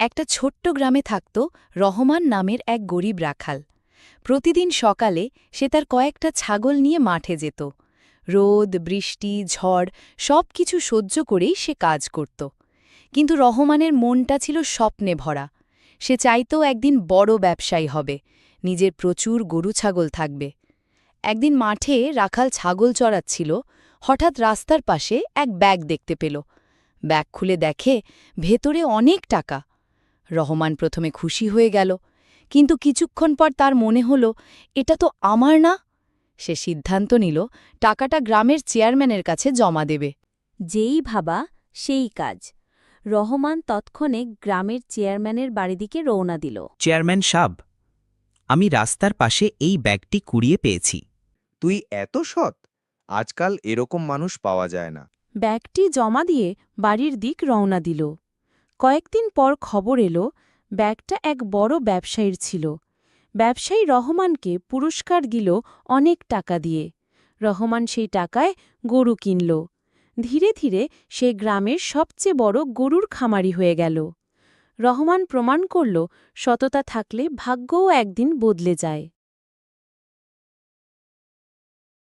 একটা ছোট্ট গ্রামে থাকত রহমান নামের এক গরিব রাখাল। প্রতিদিন সকালে সে তার কয়েকটা ছাগল নিয়ে মাঠে যেত। রোদ, বৃষ্টি, ঝড় সব কিছু সহ্য করেই সে কাজ করত। কিন্তু রহমানের মনটা ছিল স্বপ্নে ভরা। সে চাইতো একদিন বড় ব্যবসায়ী হবে, নিজের প্রচুর গরু ছাগল থাকবে। একদিন মাঠে রাখাল ছাগল চড়াচ্ছিল, হঠাৎ রাস্তার পাশে এক ব্যাগ দেখতে পেল। ব্যাগ খুলে দেখে ভেতরে অনেক টাকা। রহমান প্রথমে খুশি হয়ে গেল কিন্তু কিছুক্ষণ পর তার মনে হল এটা তো আমার না? সে সিদ্ধান্ত নিল টাকাটা গ্রামের চেয়ারম্যানের কাছে জমা দেবে। যেই ভাবা সেই কাজ। রহমান তৎক্ষণে গ্রামের চেয়ারম্যানের বাড়ি দিকে রওনা দিল। চেয়ারম্যান সাব আমি রাস্তার পাশে এই ব্যাগটি কুড়িয়ে পেয়েছি। তুই এত সৎ আজকাল এরকম মানুষ পাওয়া যায় না। ব্যাগটি জমা দিয়ে বাড়ির দিক রওনা দিল। কয়েকদিন পর খবর এলো, ব্যাগটা এক বড় ব্যবসায়ীর ছিল। ব্যবসায়ী রহমানকে পুরস্কার দিল অনেক টাকা দিয়ে। রহমান সেই টাকায় গরু কিনল। ধীরে ধীরে সে গ্রামের সবচেয়ে বড় গরুর খামারি হয়ে গেল। রহমান প্রমাণ করল, সততা থাকলে ভাগ্যও একদিন বদলে যায়।